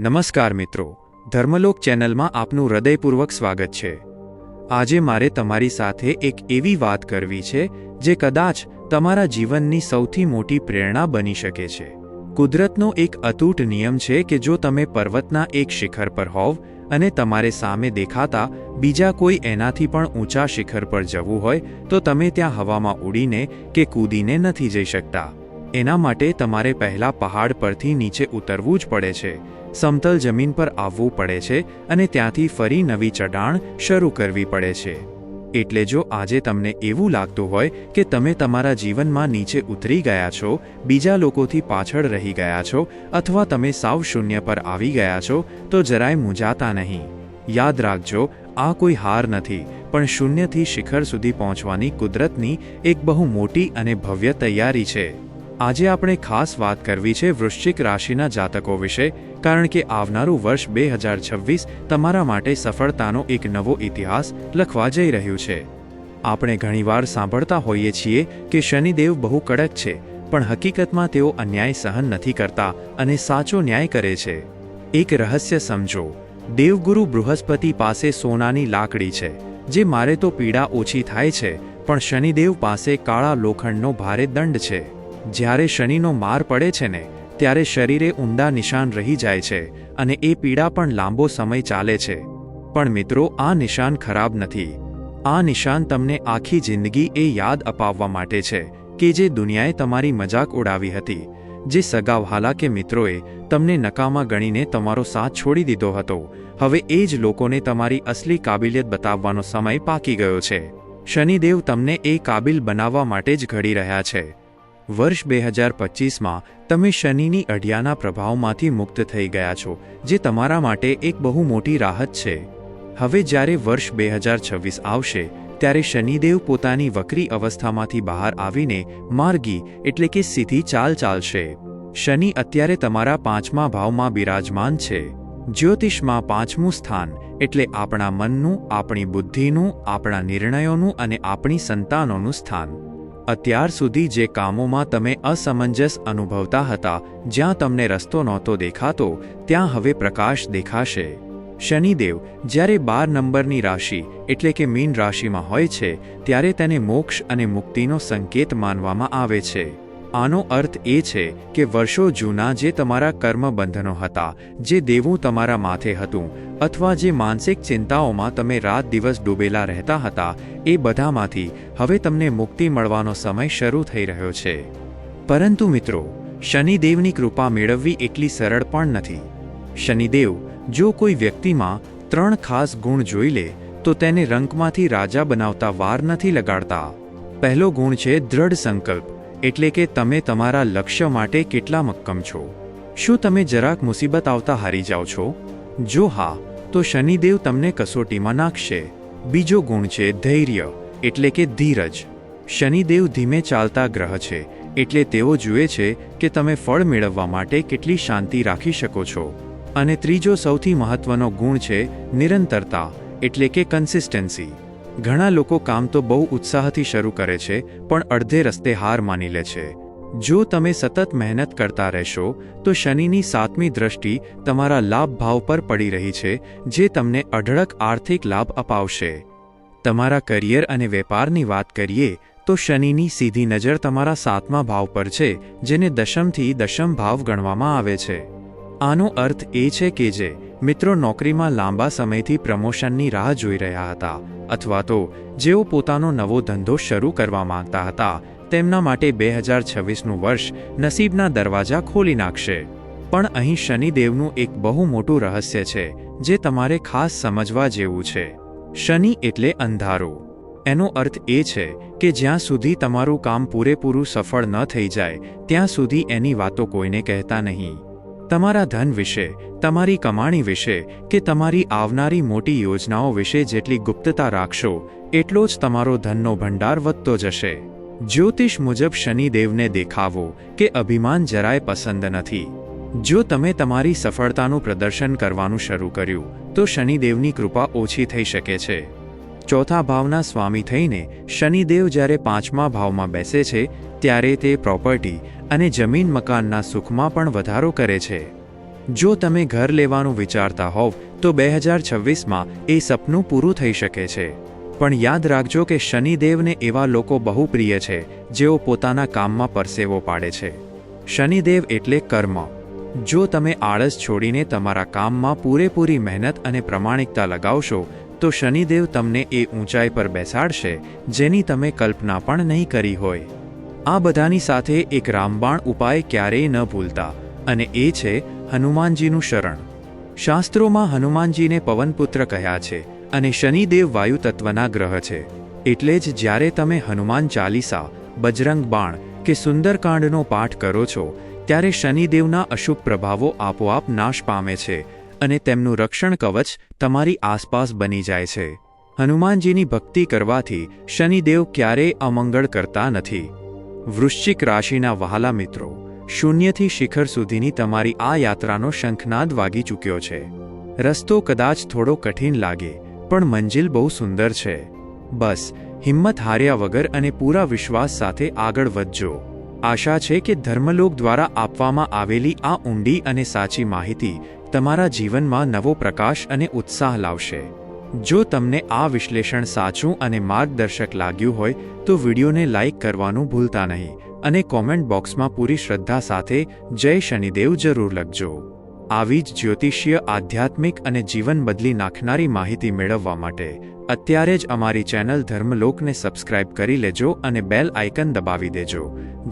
નમસ્કાર મિત્રો, ધર્મલોક ચેનલમાં આપનું હૃદયપૂર્વક સ્વાગત છે. આજે મારે તમારી સાથે એક એવી વાત કરવી છે, જે કદાચ તમારા જીવનની સૌથી મોટી પ્રેરણા બની શકે છે. કુદરતનો એક અતૂટ નિયમ છે કે જો તમે પર્વતના એક શિખર પર હોવ અને તમારે સામે દેખાતા બીજા કોઈ એનાથી પણ ઊંચા શિખર પર જવું હોય, તો તમે ત્યાં હવામાં ઉડીને કે કૂદીને નથી જઈ શકતા. એના માટે તમારે પહેલા પહાડ પરથી નીચે ઉતરવું જ પડે છે. સમતલ જમીન પર આવવું પડે છે અને ત્યાંથી ફરી નવી ચઢાણ શરૂ કરવી પડે છે. એટલે જો આજે તમને એવું લાગતું હોય કે તમે તમારા જીવનમાં નીચે ઉતરી ગયા છો, બીજા લોકોથી પાછળ રહી ગયા છો અથવા તમે સાવ શૂન્ય પર આવી ગયા છો, તો જરાય મૂંઝાતા નહીં. યાદ રાખજો, આ કોઈ હાર નથી, પણ શૂન્યથી શિખર સુધી પહોંચવાની કુદરતની એક બહુ મોટી અને ભવ્ય તૈયારી છે. આજે આપણે ખાસ વાત કરવી છે વૃશ્ચિક રાશિના જાતકો વિશે, કારણ કે આવનારું વર્ષ બે હજાર છવ્વીસ તમારા માટે સફળતાનો એક નવો ઇતિહાસ લખવા જઈ રહ્યું છે. આપણે ઘણીવાર સાંભળતા હોઈએ છીએ કે શનિદેવ બહુ કડક છે, પણ હકીકતમાં તેઓ અન્યાય સહન નથી કરતા અને સાચો ન્યાય કરે છે. એક રહસ્ય સમજો, દેવગુરુ બૃહસ્પતિ પાસે સોનાની લાકડી છે, જે મારે તો પીડા ઓછી થાય છે, પણ શનિદેવ પાસે કાળા લોખંડનો ભારે દંડ છે. જ્યારે શનિનો માર પડે છે ને, ત્યારે શરીરે ઊંડા નિશાન રહી જાય છે અને એ પીડા પણ લાંબો સમય ચાલે છે. પણ મિત્રો, આ નિશાન ખરાબ નથી. આ નિશાન તમને આખી જિંદગી એ યાદ અપાવવા માટે છે કે જે દુનિયાએ તમારી મજાક ઉડાવી હતી, જે સગાવહાલા કે મિત્રોએ તમને નકામા ગણીને તમારો સાથ છોડી દીધો હતો. હવે એ જ લોકોને તમારી અસલી કાબિલિયત બતાવવાનો સમય પાકી ગયો છે. શનિદેવ તમને એ કાબિલ બનાવવા માટે જ ઘડી રહ્યા છે. વર્ષ બે હજાર પચીસમાં તમે શનિની અઢિયાના પ્રભાવમાંથી મુક્ત થઈ ગયા છો, જે તમારા માટે એક બહુ મોટી રાહત છે. હવે જ્યારે વર્ષ બે હજાર છવ્વીસ આવશે, ત્યારે શનિદેવ પોતાની વક્રી અવસ્થામાંથી બહાર આવીને માર્ગી એટલે કે સીધી ચાલ ચાલશે. શનિ અત્યારે તમારા પાંચમા ભાવમાં બિરાજમાન છે. જ્યોતિષમાં પાંચમું સ્થાન એટલે આપણા મનનું, આપણી બુદ્ધિનું, આપણા નિર્ણયોનું અને આપણી સંતાનોનું સ્થાન. અત્યાર સુધી જે કામોમાં તમે અસમંજસ અનુભવતા હતા, જ્યાં તમને રસ્તો નહોતો દેખાતો, ત્યાં હવે પ્રકાશ દેખાશે. શનિદેવ, જ્યારે બાર નંબરની રાશિ, એટલે કે મીન રાશિમાં હોય છે, ત્યારે તેને મોક્ષ અને મુક્તિનો સંકેત માનવામાં આવે છે. આનો અર્થ એ છે કે વર્ષો જૂના જે તમારા કર્મબંધનો હતા, જે દેવું તમારા માથે હતું, અથવા જે માનસિક ચિંતાઓમાં તમે રાત દિવસ ડૂબેલા રહેતા હતા, એ બધામાંથી હવે તમને મુક્તિ મળવાનો સમય શરૂ થઈ રહ્યો છે. પરંતુ મિત્રો, શનિદેવની કૃપા મેળવવી એટલી સરળ પણ નથી. શનિદેવ, જો કોઈ વ્યક્તિમાં ત્રણ ખાસ ગુણ જોઈ લે, તો તેને રંકમાંથી રાજા બનાવતા વાર નથી લગાડતા. પહેલો ગુણ છે દ્રઢ સંકલ્પ. એટલે કે તમે તમારા લક્ષ્ય માટે કેટલા મક્કમ છો? શું તમે જરાક મુસીબત આવતા હારી જાઓ છો? જો હા, તો શનિદેવ તમને કસોટીમાં નાખશે. બીજો ગુણ છે ધૈર્ય, એટલે કે ધીરજ. શનિદેવ ધીમે ચાલતા ગ્રહ છે, એટલે તેઓ જુએ છે કે તમે ફળ મેળવવા માટે કેટલી શાંતિ રાખી શકો છો. અને ત્રીજો સૌથી મહત્વનો ગુણ છે નિરંતરતા, એટલે કે કન્સિસ્ટન્સી ઘણા લોકો કામ તો બહુ ઉત્સાહથી શરૂ કરે છે, પણ અડધે રસ્તે હાર માની લે છે. જો તમે સતત મહેનત કરતા રહેશો, તો શનિની સાતમી દ્રષ્ટિ તમારા લાભ ભાવ પર પડી રહી છે, જે તમને અઢળક આર્થિક લાભ અપાવશે. તમારા કરિયર અને વેપારની વાત કરીએ, તો શનિની સીધી નજર તમારા સાતમા ભાવ પર છે, જેને દશમથી દશમ ભાવ ગણવામાં આવે છે. આનો અર્થ એ છે કે જે મિત્રો નોકરીમાં લાંબા સમયથી પ્રમોશનની રાહ જોઈ રહ્યા હતા, અથવા તો જેઓ પોતાનો નવો ધંધો શરૂ કરવા માંગતા હતા, તેમના માટે બે હજાર છવ્વીસનું વર્ષ નસીબના દરવાજા ખોલી નાખશે. પણ અહીં શનિદેવનું એક બહુ મોટું રહસ્ય છે, જે તમારે ખાસ સમજવા જેવું છે. શનિ એટલે અંધારું. એનો અર્થ એ છે કે જ્યાં સુધી તમારું કામ પૂરેપૂરું સફળ ન થઈ જાય, ત્યાં સુધી એની વાતો કોઈને કહેતા નહીં. તમારા ધન વિશે, તમારી કમાણી વિશે કે તમારી આવનારી મોટી યોજનાઓ વિશે જેટલી ગુપ્તતા રાખશો, એટલો જ તમારો ધનનો ભંડાર વધતો જશે. જ્યોતિષ મુજબ શનિદેવને દેખાવો કે અભિમાન જરાય પસંદ નથી. જો તમે તમારી સફળતાનું પ્રદર્શન કરવાનું શરૂ કર્યું, તો શનિદેવની કૃપા ઓછી થઈ શકે છે. ચોથા ભાવના સ્વામી થઈને શનિદેવ જ્યારે પાંચમા ભાવમાં બેસે છે, ત્યારે તે પ્રોપર્ટી અને જમીન મકાનના સુખમાં પણ વધારો કરે છે. જો તમે ઘર લેવાનું વિચારતા હોવ, તો બે હજાર છવ્વીસમાં એ સપનું પૂરું થઈ શકે છે. પણ યાદ રાખજો કે શનિદેવને એવા લોકો બહુ પ્રિય છે, જેઓ પોતાના કામમાં પરસેવો પાડે છે. શનિદેવ એટલે કર્મ. જો તમે આળસ છોડીને તમારા કામમાં પૂરેપૂરી મહેનત અને પ્રમાણિકતા લગાવશો, તો શનિદેવ તમને એ ઊંચાઈ પર બેસાડશે, જેની તમે કલ્પના પણ નહીં કરી હોય. આ બધાની સાથે એક રામબાણ ઉપાય ક્યારેય ન ભૂલતા, અને એ છે હનુમાનજીનું શરણ. શાસ્ત્રોમાં હનુમાનજીને પવનપુત્ર કહ્યા છે, અને શનિદેવ વાયુ તત્વના ગ્રહ છે. એટલે જ જ્યારે તમે હનુમાન ચાલીસા, બજરંગ બાણ કે સુંદરકાંડનો પાઠ કરો છો, ત્યારે શનિદેવના અશુભ પ્રભાવો આપોઆપ નાશ પામે છે, અને તેમનું રક્ષણ કવચ તમારી આસપાસ બની જાય છે. હનુમાનજીની ભક્તિ કરવાથી શનિદેવ ક્યારેય અમંગળ કરતા નથી. વૃશ્ચિક રાશિના વહાલા મિત્રો, શૂન્યથી શિખર સુધીની તમારી આ યાત્રાનો શંખનાદ વાગી ચૂક્યો છે. રસ્તો કદાચ થોડો કઠિન લાગે, પણ મંજિલ બહુ સુંદર છે. બસ, હિંમત હાર્યા વગર અને પૂરા વિશ્વાસ સાથે આગળ વધજો. આશા છે કે ધર્મલોક દ્વારા આપવામાં આવેલી આ ઊંડી અને સાચી માહિતી તમારા જીવનમાં નવો પ્રકાશ અને ઉત્સાહ લાવશે. જો તમને આ વિશ્લેષણ સાચું અને માર્ગદર્શક લાગ્યું હોય, તો વિડીયોને લાઇક કરવાનું ભૂલતા નહીં અને કોમેન્ટ બોક્સમાં પૂરી શ્રદ્ધા સાથે જય શનિદેવ જરૂર લખજો. આવી જ જ્યોતિષીય, આધ્યાત્મિક અને જીવન બદલી નાખનારી માહિતી મેળવવા માટે અત્યારે જ અમારી ચેનલ ધર્મલોકને સબસ્ક્રાઇબ કરી લેજો અને બેલ આઇકન દબાવી દેજો,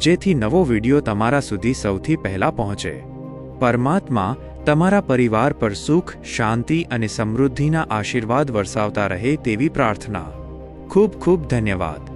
જેથી નવો વીડિયો તમારા સુધી સૌથી પહેલા પહોંચે. પરમાત્મા તમારા પરિવાર પર સુખ, શાંતિ અને સમૃદ્ધિના આશીર્વાદ વરસાવતા રહે તેવી પ્રાર્થના. ખૂબ ખૂબ ધન્યવાદ.